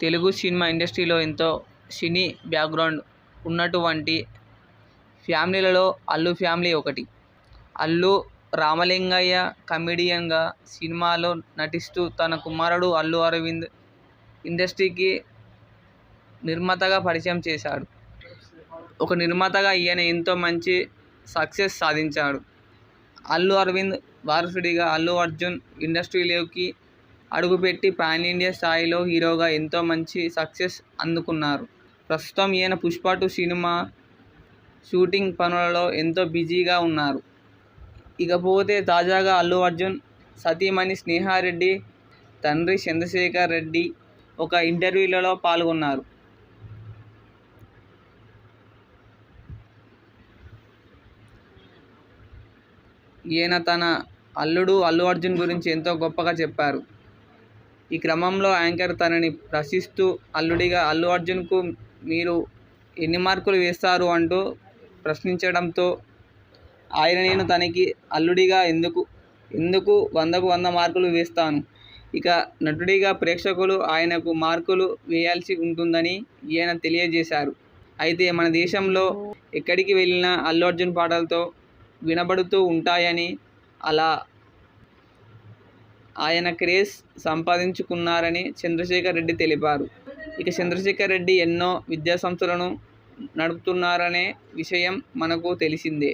Telugu cinema ఇండస్ట్రీలో ఎంతో cine background ఉన్నటువంటి ఫ్యామిలీలలో అల్లు ఫ్యామిలీ ఒకటి. అల్లు రామలింగయ్య కమెడియన్గా సినిమాలో నటిస్తూ తన కుమారుడు అల్లు అరవింద్ ఇండస్ట్రీకి నిర్మాతగా పరిచయం చేశాడు. ఒక నిర్మాతగా ఈయన ఎంతో మంచి సక్సెస్ సాధించాడు. అల్లు అరవింద్ వారసుడిగా అల్లు అర్జున్ ఇండస్ట్రీలోకి అడుగుపెట్టి పాన్ ఇండియా స్థాయిలో హీరోగా ఎంతో మంచి సక్సెస్ అందుకున్నారు. ప్రస్తుతం ఈయన పుష్ప టూ సినిమా షూటింగ్ పనులలో ఎంతో బిజీగా ఉన్నారు. ఇకపోతే తాజాగా అల్లు అర్జున్ సతీమణి స్నేహారెడ్డి తండ్రి చంద్రశేఖర్ రెడ్డి ఒక ఇంటర్వ్యూలలో పాల్గొన్నారు. ఈయన తన అల్లుడు అల్లు అర్జున్ గురించి ఎంతో గొప్పగా చెప్పారు. ఈ క్రమంలో యాంకర్ తనని ప్రశ్నిస్తూ అల్లుడిగా అల్లు అర్జున్కు మీరు ఎన్ని మార్కులు వేస్తారు అంటూ ప్రశ్నించడంతో ఆయన నేను తనకి అల్లుడిగా ఎందుకు ఎందుకు వందకు వంద మార్కులు వేస్తాను? ఇక నటుడిగా ప్రేక్షకులు ఆయనకు మార్కులు వేయాల్సి ఉంటుందని ఈయన తెలియజేశారు. అయితే మన దేశంలో ఎక్కడికి వెళ్ళినా అల్లు అర్జున్ పాటలతో వినబడుతూ ఉంటాయని అలా ఆయన క్రేజ్ సంపాదించుకున్నారని చంద్రశేఖర్ రెడ్డి తెలిపారు. ఇక చంద్రశేఖర్ రెడ్డి ఎన్నో విద్యాసంస్థలను నడుపుతున్నారనే విషయం మనకు తెలిసిందే.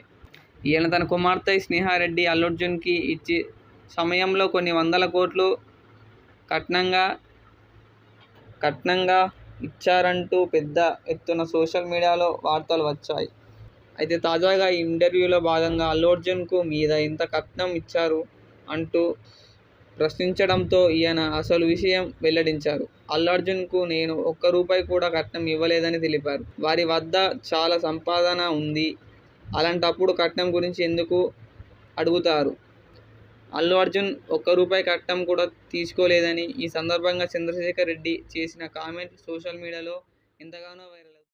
ఈయన తన కుమార్తె స్నేహారెడ్డి అల్లు అర్జున్కి ఇచ్చి సమయంలో కొన్ని వందల కోట్లు కట్నంగా కట్నంగా ఇచ్చారంటూ పెద్ద ఎత్తున సోషల్ మీడియాలో వార్తలు వచ్చాయి. అయితే తాజాగా ఈ ఇంటర్వ్యూలో భాగంగా అల్లు అర్జున్కు మీద ఇంత కట్నం ఇచ్చారు అంటూ ప్రశ్నించడంతో ఈయన అసలు విషయం వెల్లడించారు. అల్లు అర్జున్కు నేను ఒక్క రూపాయి కూడా కట్నం ఇవ్వలేదని తెలిపారు. వారి వద్ద చాలా సంపాదన ఉంది. అలాంటప్పుడు కట్నం గురించి ఎందుకు అడుగుతారు? అల్లు అర్జున్ ఒక్క రూపాయి కట్నం కూడా తీసుకోలేదని ఈ సందర్భంగా చంద్రశేఖర్ రెడ్డి చేసిన కామెంట్ సోషల్ మీడియాలో ఎంతగానో వైరల్